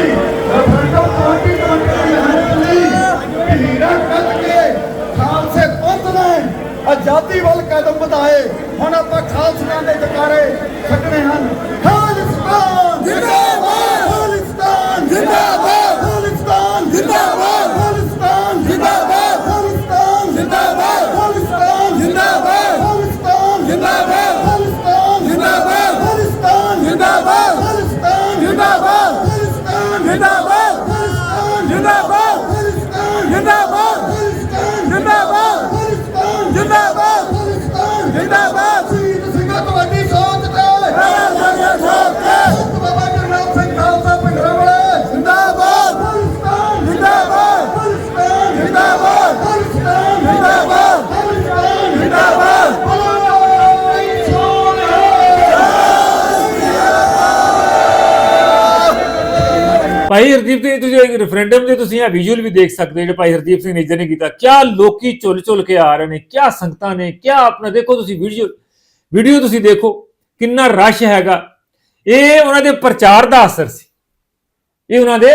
ਰੈਫਰੈਂਡਮ 2020 ਦੀ ਮਿਹਨਤ ਲਈ ਢੀਰਾ ਕੱਢ ਆਜ਼ਾਦੀ ਵੱਲ ਕਦਮ ਵਧਾਏ। ਹੁਣ ਆਪਾਂ ਖਾਲਸਿਆਂ ਦੇ ਜਕਾਰੇ ਛੱਡਣੇ ਹਨ। ਖਾਲਿਸਤਾਨ ਜਿੰਦਾਬਾਦ! ਖਾਲਿਸਤਾਨ ਜਿੰਦਾਬਾਦ! ਖਾਲਿਸਤਾਨ ਜਿੰਦਾਬਾਦ Zindabad! ਹਰਦੀਪ ਸਿੰਘ, ਤੁਸੀਂ ਇੱਕ ਰੈਫਰੈਂਡਮ ਦੇ ਤੁਸੀਂ ਇਹ ਵਿਜ਼ੂਅਲ ਵੀ ਦੇਖ ਸਕਦੇ ਜਿਹੜੇ ਭਾਈ ਹਰਦੀਪ ਸਿੰਘ ਨਿੱਜਰ ਨੇ ਕੀਤਾ, ਕਿਆ ਲੋਕੀ ਝੁੱਲ ਝੁੱਲ ਕੇ ਆ ਰਹੇ ਨੇ, ਕਿਆ ਸੰਗਤਾਂ ਨੇ, ਕਿਆ ਆਪਣਾ, ਦੇਖੋ ਤੁਸੀਂ ਵੀਡੀਓ ਵੀਡੀਓ ਤੁਸੀਂ ਦੇਖੋ, ਕਿੰਨਾ ਰਸ਼ ਹੈਗਾ। ਇਹ ਉਹਨਾਂ ਦੇ ਪ੍ਰਚਾਰ ਦਾ ਅਸਰ ਸੀ। ਇਹ ਉਹਨਾਂ ਦੇ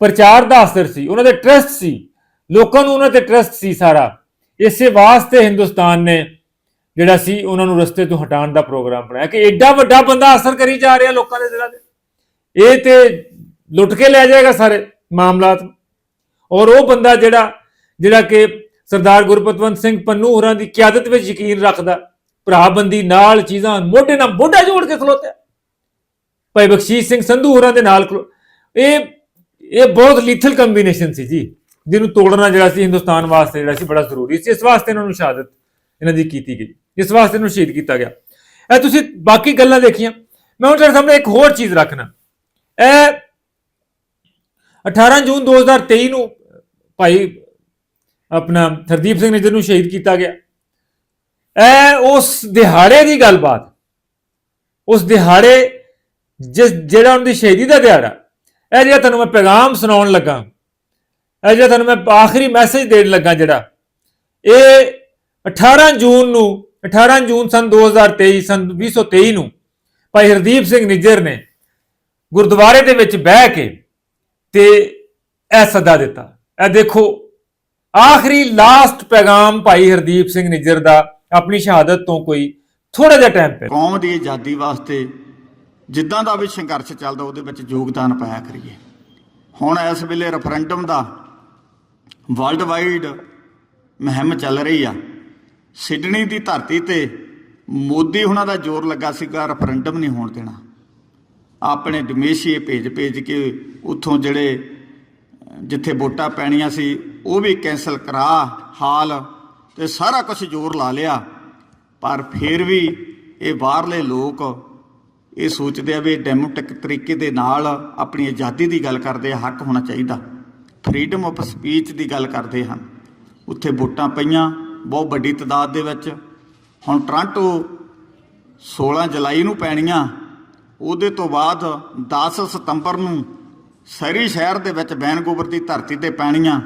ਪ੍ਰਚਾਰ ਦਾ ਅਸਰ ਸੀ, ਉਹਨਾਂ ਦੇ ਟਰਸਟ ਸੀ। ਲੋਕਾਂ ਨੂੰ ਉਹਨਾਂ ਤੇ ਟਰਸਟ ਸੀ ਸਾਰਾ। ਇਸੇ ਵਾਸਤੇ ਹਿੰਦੁਸਤਾਨ ਨੇ ਜਿਹੜਾ ਸੀ, ਉਹਨਾਂ ਨੂੰ ਰਸਤੇ ਤੋਂ ਹਟਾਉਣ ਦਾ ਪ੍ਰੋਗਰਾਮ ਬਣਾਇਆ ਕਿ ਐਡਾ ਵੱਡਾ ਬੰਦਾ ਅਸਰ ਕਰੀ ਜਾ ਰਿਹਾ ਲੋਕਾਂ ਦੇ ਦਿਲਾਂ ਤੇ। ਇਹ ਤੇ ਲੁੱਟ ਕੇ ਲੈ ਜਾਏਗਾ ਸਾਰੇ ਮਾਮਲਾਤ। ਔਰ ਉਹ ਬੰਦਾ ਜਿਹੜਾ ਜਿਹੜਾ ਕਿ ਸਰਦਾਰ ਗੁਰਪਤਵੰਤ ਸਿੰਘ ਪੰਨੂ ਹੋਰਾਂ ਦੀ ਕਿਆਦਤ ਵਿੱਚ ਯਕੀਨ ਰੱਖਦਾ, ਭਰਾਬੰਦੀ ਨਾਲ ਚੀਜ਼ਾਂ ਮੋਢੇ ਨਾਲ ਮੋਢਾ ਜੋੜ ਕੇ ਖਲੋਤਾ। ਭਾਈ ਬਖਸ਼ੀਸ਼ ਸਿੰਘ ਸੰਧੂ ਹੋਰਾਂ ਦੇ ਨਾਲ ਖਲੋ, ਇਹ ਇਹ ਬਹੁਤ ਲੀਥਲ ਕੰਬੀਨੇਸ਼ਨ ਸੀ ਜੀ, ਜਿਹਨੂੰ ਤੋੜਨਾ ਜਿਹੜਾ ਸੀ ਹਿੰਦੁਸਤਾਨ ਵਾਸਤੇ ਜਿਹੜਾ ਸੀ ਬੜਾ ਜ਼ਰੂਰੀ ਸੀ, ਇਸ ਵਾਸਤੇ ਇਹਨਾਂ ਨੂੰ ਸ਼ਹਾਦਤ ਇਹਨਾਂ ਦੀ ਕੀਤੀ ਗਈ, ਇਸ ਵਾਸਤੇ ਇਹਨੂੰ ਸ਼ਹੀਦ ਕੀਤਾ ਗਿਆ। ਇਹ ਤੁਸੀਂ ਬਾਕੀ ਗੱਲਾਂ ਦੇਖੀਆਂ, ਮੈਂ ਹੁਣ ਤੁਹਾਡੇ ਸਾਹਮਣੇ ਇੱਕ ਹੋਰ ਚੀਜ਼ ਰੱਖਣਾ। ਇਹ 18 ਜੂਨ 2023 ਨੂੰ ਭਾਈ ਆਪਣਾ ਹਰਦੀਪ ਸਿੰਘ ਨਿੱਜਰ ਨੂੰ ਸ਼ਹੀਦ ਕੀਤਾ ਗਿਆ। ਇਹ ਉਸ ਦਿਹਾੜੇ ਦੀ ਗੱਲਬਾਤ, ਉਸ ਦਿਹਾੜੇ ਜਿਸ, ਜਿਹੜਾ ਉਹਨਾਂ ਦੀ ਸ਼ਹੀਦੀ ਦਾ ਦਿਹਾੜਾ, ਇਹ ਜਿਹੜਾ ਤੁਹਾਨੂੰ ਮੈਂ ਪੈਗਾਮ ਸੁਣਾਉਣ ਲੱਗਾ, ਇਹ ਜਿਹੜਾ ਤੁਹਾਨੂੰ ਮੈਂ ਆਖਰੀ ਮੈਸੇਜ ਦੇਣ ਲੱਗਾ ਜਿਹੜਾ, ਇਹ 18 ਜੂਨ ਨੂੰ 18 ਜੂਨ ਸਨ 2023 ਸਨ 2023 ਨੂੰ ਭਾਈ ਹਰਦੀਪ ਸਿੰਘ ਨਿੱਜਰ ਨੇ ਗੁਰਦੁਆਰੇ ਦੇ ਵਿੱਚ ਬਹਿ ਕੇ ਤੇ ਇਹ ਸੱਦਾ ਦਿੱਤਾ। ਇਹ ਦੇਖੋ, ਆਖਰੀ ਲਾਸਟ ਪੈਗਾਮ ਭਾਈ ਹਰਦੀਪ ਸਿੰਘ ਨਿੱਜਰ ਦਾ ਆਪਣੀ ਸ਼ਹਾਦਤ ਤੋਂ ਕੋਈ ਥੋੜਾ ਜਿਹਾ ਟਾਈਮ ਪਹਿਲਾਂ। ਕੌਮ ਦੀ ਆਜ਼ਾਦੀ ਵਾਸਤੇ ਜਿੱਦਾਂ ਦਾ ਵੀ ਸੰਘਰਸ਼ ਚੱਲਦਾ, ਉਹਦੇ ਵਿੱਚ ਯੋਗਦਾਨ ਪਾਇਆ ਕਰੀਏ। ਹੁਣ ਇਸ ਵੇਲੇ ਰੈਫਰੈਂਡਮ ਦਾ ਵਰਲਡ ਵਾਈਡ ਮੁਹਿੰਮ ਚੱਲ ਰਹੀ ਆ। ਸਿਡਨੀ ਦੀ ਧਰਤੀ ਤੇ ਮੋਦੀ ਹੁਣਾਂ ਦਾ ਜ਼ੋਰ ਲੱਗਾ ਸੀਗਾ ਰੈਫਰੈਂਡਮ ਨਹੀਂ ਹੋਣ ਦੇਣਾ। ਆਪਣੇ ਡਮੇਸ਼ੀਏ ਭੇਜ ਭੇਜ ਕੇ ਉੱਥੋਂ ਜਿਹੜੇ, ਜਿੱਥੇ ਵੋਟਾਂ ਪੈਣੀਆਂ ਸੀ, ਉਹ ਵੀ ਕੈਨਸਲ ਕਰਾ, ਹਾਲ, ਤੇ ਸਾਰਾ ਕੁਝ ਜ਼ੋਰ ਲਾ ਲਿਆ। ਪਰ ਫਿਰ ਵੀ ਇਹ ਬਾਹਰਲੇ ਲੋਕ ਇਹ ਸੋਚਦੇ ਆ ਵੀ ਡੈਮੋਕ੍ਰੈਟਿਕ ਤਰੀਕੇ ਦੇ ਨਾਲ ਆਪਣੀ ਆਜ਼ਾਦੀ ਦੀ ਗੱਲ ਕਰਦੇ ਆ, ਹੱਕ ਹੋਣਾ ਚਾਹੀਦਾ। ਫਰੀडम ਆਫ ਸਪੀਚ ਦੀ ਗੱਲ ਕਰਦੇ ਹਨ। ਉੱਥੇ ਵੋਟਾਂ ਪਈਆਂ, ਬਹੁਤ ਵੱਡੀ ਤਦਾਦ ਦੇ ਵਿੱਚ। ਹੁਣ ਟ੍ਰਾਂਟੋ 16 ਜੁਲਾਈ ਨੂੰ ਪੈਣੀਆਂ। ਉਹਦੇ ਤੋਂ ਬਾਅਦ 10 ਸਤੰਬਰ ਨੂੰ ਸਰੀ ਸ਼ਹਿਰ ਦੇ ਵਿੱਚ ਬੈਨਗੋਬਰ ਦੀ ਧਰਤੀ ਤੇ ਪੈਣੀਆਂ।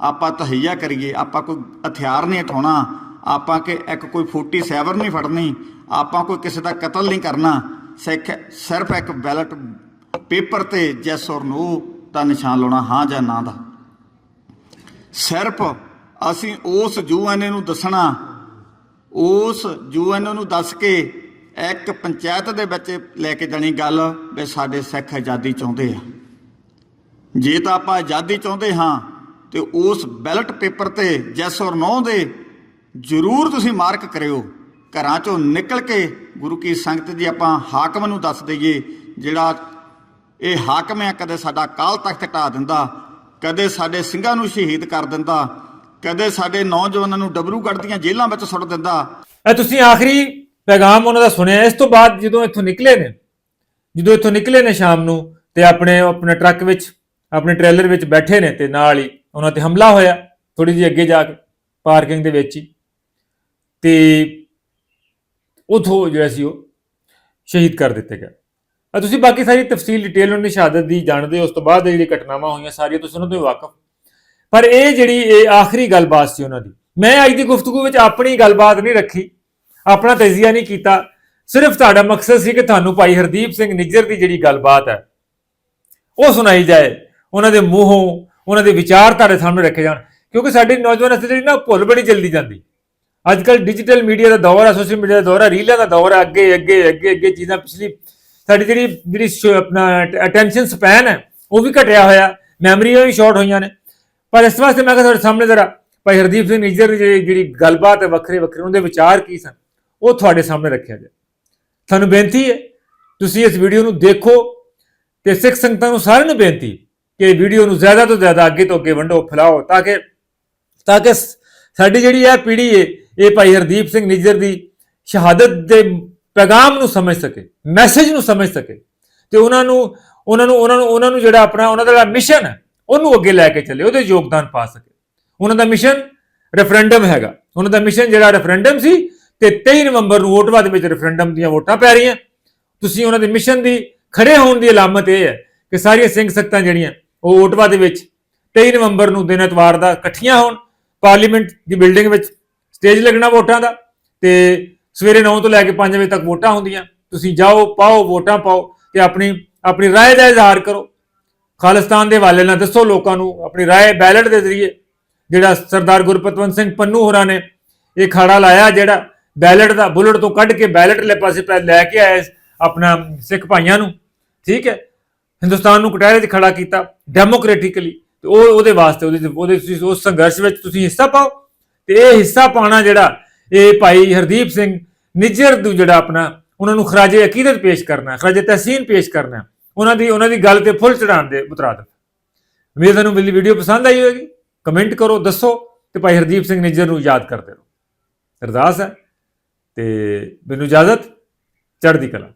ਆਪਾਂ ਤਹਈਆ ਕਰੀਏ, ਆਪਾਂ ਕੋਈ ਹਥਿਆਰ ਨਹੀਂ ਉਠਾਉਣਾ ਆਪਾਂ ਕਿ ਇੱਕ ਕੋਈ 47 ਨਹੀਂ ਫੜਨੀ, ਆਪਾਂ ਕੋਈ ਕਿਸੇ ਦਾ ਕਤਲ ਨਹੀਂ ਕਰਨਾ। ਸਿੱਖ ਸਿਰਫ ਇੱਕ ਬੈਲਟ ਪੇਪਰ ਤੇ ਯੈਸ ਔਰ ਨੋ ਦਾ ਨਿਸ਼ਾਨ ਲਾਉਣਾ, ਹਾਂ ਜਾਂ ਨਾ ਦਾ। ਸਿਰਫ ਅਸੀਂ ਉਸ ਯੂਐਨਏ ਨੂੰ ਦੱਸਣਾ, ਉਸ ਯੂਐਨਏ ਨੂੰ ਦੱਸ ਕੇ ਇੱਕ ਪੰਚਾਇਤ ਦੇ ਵਿੱਚ ਲੈ ਕੇ ਜਾਣੀ ਗੱਲ ਵੀ ਸਾਡੇ ਸਿੱਖ ਆਜ਼ਾਦੀ ਚਾਹੁੰਦੇ ਆ। ਜੇ ਤਾਂ ਆਪਾਂ ਆਜ਼ਾਦੀ ਚਾਹੁੰਦੇ ਹਾਂ, ਤੇ ਉਸ ਬੈਲਟ ਪੇਪਰ ਤੇ ਯੈਸ ਔਰ ਨੋ ਦੇ ਜ਼ਰੂਰ ਤੁਸੀਂ ਮਾਰਕ ਕਰਿਓ। ਘਰਾਂ ਚੋਂ ਨਿਕਲ ਕੇ ਗੁਰੂ ਕੀ ਸੰਗਤ ਜੀ ਆਪਾਂ ਹਾਕਮ ਨੂੰ ਦੱਸ ਦਈਏ, ਜਿਹੜਾ ਇਹ ਹਾਕਮ ਹੈ ਕਦੇ ਸਾਡਾ ਕਾਲ ਤਖਤ ਢਾ ਦਿੰਦਾ, ਕਦੇ ਸਾਡੇ ਸਿੰਘਾਂ ਨੂੰ ਸ਼ਹੀਦ ਕਰ ਦਿੰਦਾ, ਕਦੇ ਸਾਡੇ ਨੌਜਵਾਨਾਂ ਨੂੰ ਡਬਰੂਗੜ੍ਹ ਦੀਆਂ ਜੇਲ੍ਹਾਂ ਵਿੱਚ ਸੁੱਟ ਦਿੰਦਾ। ਇਹ ਤੁਸੀਂ ਆਖਰੀ ਪੈਗਾਮ ਉਹਨਾਂ ਦਾ ਸੁਣਿਆ, ਇਸ ਤੋਂ ਬਾਅਦ ਜਦੋਂ ਇੱਥੋਂ ਨਿਕਲੇ ਨੇ, ਜਦੋਂ ਇੱਥੋਂ ਨਿਕਲੇ ਨੇ ਸ਼ਾਮ ਨੂੰ ਤੇ ਆਪਣੇ ਆਪਣੇ ਟਰੱਕ ਵਿੱਚ, ਆਪਣੇ ਟ੍ਰੇਲਰ ਵਿੱਚ ਬੈਠੇ ਨੇ ਤੇ ਨਾਲ ਹੀ ਉਹਨਾਂ ਤੇ ਹਮਲਾ ਹੋਇਆ ਥੋੜੀ ਜਿਹੀ ਅੱਗੇ ਜਾ ਕੇ ਪਾਰਕਿੰਗ ਦੇ ਵਿੱਚ ਹੀ। ਤੇ ਉਥੋਂ ਜਿਹੜਾ ਸੀ ਉਹ ਸ਼ਹੀਦ ਕਰ ਦਿੱਤੇ ਗਏ। ਆ ਤੁਸੀਂ ਬਾਕੀ ਸਾਰੀ ਤਫਸੀਲ ਡਿਟੇਲ ਉਹਨਾਂ ਦੀ ਸ਼ਹਾਦਤ ਦੀ ਜਾਣਦੇ ਹੋ, ਉਸ ਤੋਂ ਬਾਅਦ ਜਿਹੜੀ ਘਟਨਾਵਾਂ ਹੋਈਆਂ ਸਾਰੀਆਂ ਤੁਸੀਂ ਉਹਨਾਂ ਤੋਂ ਵਾਕਫ। ਪਰ ਇਹ ਜਿਹੜੀ ਇਹ ਆਖਰੀ ਗੱਲਬਾਤ ਸੀ ਉਹਨਾਂ ਦੀ, ਮੈਂ ਅੱਜ ਦੀ ਗੁਫ਼ਤਗੂ ਵਿੱਚ ਆਪਣੀ ਗੱਲਬਾਤ ਨਹੀਂ ਰੱਖੀ। ਆਪਣਾ ਤਜਜ਼ੀਆ ਨਹੀਂ ਕੀਤਾ। ਸਿਰਫ ਤੁਹਾਡਾ ਮਕਸਦ ਸੀ ਕਿ ਤੁਹਾਨੂੰ ਭਾਈ ਹਰਦੀਪ ਸਿੰਘ ਨਿੱਜਰ ਦੀ ਜਿਹੜੀ ਗੱਲਬਾਤ ਹੈ, ਉਹ ਸੁਣਾਈ ਜਾਏ। ਉਹਨਾਂ ਦੇ ਮੂੰਹੋਂ, ਉਹਨਾਂ ਦੇ ਵਿਚਾਰ ਤੁਹਾਡੇ ਸਾਹਮਣੇ ਰੱਖੇ ਜਾਣ। ਕਿਉਂਕਿ ਸਾਡੀ ਨੌਜਵਾਨਾਂ 'ਤੇ ਜਿਹੜੀ ਨਾ ਭੁੱਲ ਬੜੀ ਜਲਦੀ ਜਾਂਦੀ। ਅੱਜ ਕੱਲ ਡਿਜੀਟਲ ਮੀਡੀਆ ਦਾ ਦੌਰ ਹੈ ਸੋਸ਼ਲ ਮੀਡੀਆ ਦਾ ਦੌਰ ਹੈ ਰੀਲਾਂ ਦਾ ਦੌਰ ਹੈ ਅੱਗੇ ਅੱਗੇ ਅੱਗੇ ਅੱਗੇ ਚੀਜ਼ਾਂ ਪਿਛਲੀ ਸਾਡੀ ਜਿਹੜੀ ਜਿਹੜੀ ਆਪਣਾ ਅਟੈਂਸ਼ਨ ਸਪੈਨ ਹੈ, ਉਹ ਵੀ ਘਟਿਆ ਹੋਇਆ। ਮੈਮਰੀਆਂ ਵੀ ਸ਼ਾਰਟ ਹੋਈਆਂ ਨੇ। ਪਰ ਇਸ ਵਾਸਤੇ ਮੈਂ ਕਿਹਾ ਤੁਹਾਡੇ ਸਾਹਮਣੇ ਜ਼ਰਾ, ਭਾਈ ਹਰਦੀਪ ਸਿੰਘ ਨਿੱਜਰ ਦੀ ਜਿਹੜੀ ਜਿਹੜੀ ਗੱਲਬਾਤ ਹੈ ਵੱਖਰੇ ਵੱਖਰੇ ਉਹਦੇ ਵਿਚਾਰ ਕੀ ਸਨ? ਉਹ ਤੁਹਾਡੇ ਸਾਹਮਣੇ ਰੱਖਿਆ ਜਾਏ। ਤੁਹਾਨੂੰ ਬੇਨਤੀ ਹੈ, ਤੁਸੀਂ ਇਸ ਵੀਡੀਓ ਨੂੰ ਦੇਖੋ ਤੇ ਸਿੱਖ ਸੰਗਤਾਂ ਨੂੰ ਸਾਰਿਆਂ ਨੂੰ ਬੇਨਤੀ ਕਿ ਵੀਡੀਓ ਨੂੰ ਜ਼ਿਆਦਾ ਤੋਂ ਜ਼ਿਆਦਾ ਅੱਗੇ ਤੋਂ ਅੱਗੇ ਵੰਡੋ, ਫੈਲਾਓ, ਤਾਂ ਕਿ ਤਾਂ ਕਿ ਸਾਡੀ ਜਿਹੜੀ ਇਹ ਪੀੜ੍ਹੀ ਹੈ, ਇਹ ਭਾਈ ਹਰਦੀਪ ਸਿੰਘ ਨਿੱਜਰ ਦੀ ਸ਼ਹਾਦਤ ਦੇ ਪੈਗਾਮ ਨੂੰ ਸਮਝ ਸਕੇ, ਮੈਸੇਜ ਨੂੰ ਸਮਝ ਸਕੇ ਤੇ ਉਹਨਾਂ ਨੂੰ ਉਹਨਾਂ ਨੂੰ ਉਹਨਾਂ ਨੂੰ ਉਹਨਾਂ ਨੂੰ ਜਿਹੜਾ ਆਪਣਾ ਉਹਨਾਂ ਦਾ ਜਿਹੜਾ ਮਿਸ਼ਨ ਹੈ, ਉਹਨੂੰ ਅੱਗੇ ਲੈ ਕੇ ਚੱਲੇ, ਉਹਦੇ ਯੋਗਦਾਨ ਪਾ ਸਕੇ। ਉਹਨਾਂ ਦਾ ਮਿਸ਼ਨ ਰੈਫਰੈਂਡਮ ਹੈਗਾ। ਉਹਨਾਂ ਦਾ ਮਿਸ਼ਨ ਜਿਹੜਾ ਰੈਫਰੈਂਡਮ ਸੀ ਤੇ 23 ਨਵੰਬਰ ਨੂੰ ਵੋਟਵਾਦ ਵਿੱਚ ਰੈਫਰੈਂਡਮ ਦੀਆਂ ਵੋਟਾਂ ਪੈ ਰਹੀਆਂ ਤੁਸੀਂ ਉਹਨਾਂ ਦੇ ਮਿਸ਼ਨ ਦੀ ਖੜੇ ਹੋਣ ਦੀ ਅਲਾਮਤ ਇਹ ਹੈ ਕਿ ਸਾਰੀਆਂ ਸਿੰਘ ਸਖਤਾਂ ਜਿਹੜੀਆਂ ਉਹ ਵੋਟਵਾ ਦੇ ਵਿੱਚ 23 ਨਵੰਬਰ ਨੂੰ ਦਿਨ ਐਤਵਾਰ ਦਾ ਇਕੱਠੀਆਂ ਹੋਣ ਪਾਰਲੀਮੈਂਟ ਦੀ ਬਿਲਡਿੰਗ ਵਿੱਚ ਸਟੇਜ ਲੱਗਣਾ ਵੋਟਾਂ ਦਾ ਤੇ ਸਵੇਰੇ 9 ਤੋਂ ਲੈ ਕੇ 5 ਵਜੇ ਤੱਕ ਵੋਟਾਂ ਹੁੰਦੀਆਂ ਤੁਸੀਂ ਜਾਓ ਪਾਓ ਵੋਟਾਂ ਪਾਓ ਤੇ ਆਪਣੀ ਆਪਣੀ رائے ਦਾ ਇਜ਼ਹਾਰ ਕਰੋ ਖਾਲਿਸਤਾਨ ਦੇ ਹਵਾਲੇ ਨਾਲ ਦੱਸੋ ਲੋਕਾਂ ਨੂੰ ਆਪਣੀ رائے ਬੈਲਟ ਦੇ ਜ਼ਰੀਏ ਜਿਹੜਾ ਸਰਦਾਰ ਗੁਰਪਤਵੰਤ ਸਿੰਘ ਪੰਨੂ ਹੋਰਾਂ ਨੇ ਇਹ ਖਾੜਾ ਲਾਇਆ ਜਿਹੜਾ ਬੈਲਟ ਦਾ ਬੁਲਟ ਤੋਂ ਕੱਢ ਕੇ ਬੈਲਟ ਲੈ ਪਾਸੇ ਲੈ ਕੇ ਆਏ ਆਪਣਾ ਸਿੱਖ ਭਾਈਆਂ ਨੂੰ। ਠੀਕ ਹੈ? ਹਿੰਦੁਸਤਾਨ ਨੂੰ ਕਟਹਿਰੇ 'ਚ ਖੜਾ ਕੀਤਾ ਡੈਮੋਕ੍ਰੈਟਿਕਲੀ ਤੇ ਉਹ ਉਹਦੇ ਵਾਸਤੇ ਉਹਦੇ ਉਹਦੇ ਤੁਸੀਂ ਉਸ ਸੰਘਰਸ਼ ਵਿੱਚ ਤੁਸੀਂ ਹਿੱਸਾ ਪਾਓ। ਤੇ ਇਹ ਹਿੱਸਾ ਪਾਣਾ ਜਿਹੜਾ ਇਹ ਭਾਈ ਹਰਦੀਪ ਸਿੰਘ ਨਿੱਜਰ ਨੂੰ ਜਿਹੜਾ ਆਪਣਾ ਉਹਨਾਂ ਨੂੰ ਖਰਾਜੇ ਅਕੀਦਤ ਪੇਸ਼ ਕਰਨਾ, ਖਰਾਜੇ ਤਹਿਸੀਨ ਪੇਸ਼ ਕਰਨਾ। ਉਹਨਾਂ ਦੀ ਉਹਨਾਂ ਦੀ ਗੱਲ ਤੇ ਫੁੱਲ ਚੜਾਉਣ ਦੇ ਉਤਰਾ ਮੁਤਰਾਦ ਮੇਰੇ ਤੁਹਾਨੂੰ ਮੇਰੀ ਵੀਡੀਓ ਪਸੰਦ ਆਈ ਹੋਵੇਗੀ। ਕਮੈਂਟ ਕਰੋ, ਦੱਸੋ ਤੇ ਭਾਈ ਹਰਦੀਪ ਸਿੰਘ ਨਿੱਜਰ ਨੂੰ ਯਾਦ ਕਰਦੇ ਰਹੋ। ਅਰਦਾਸ ਹੈ। ਤੇ ਮੈਨੂੰ ਇਜਾਜ਼ਤ ਚੜ੍ਹਦੀ ਕਲਾ।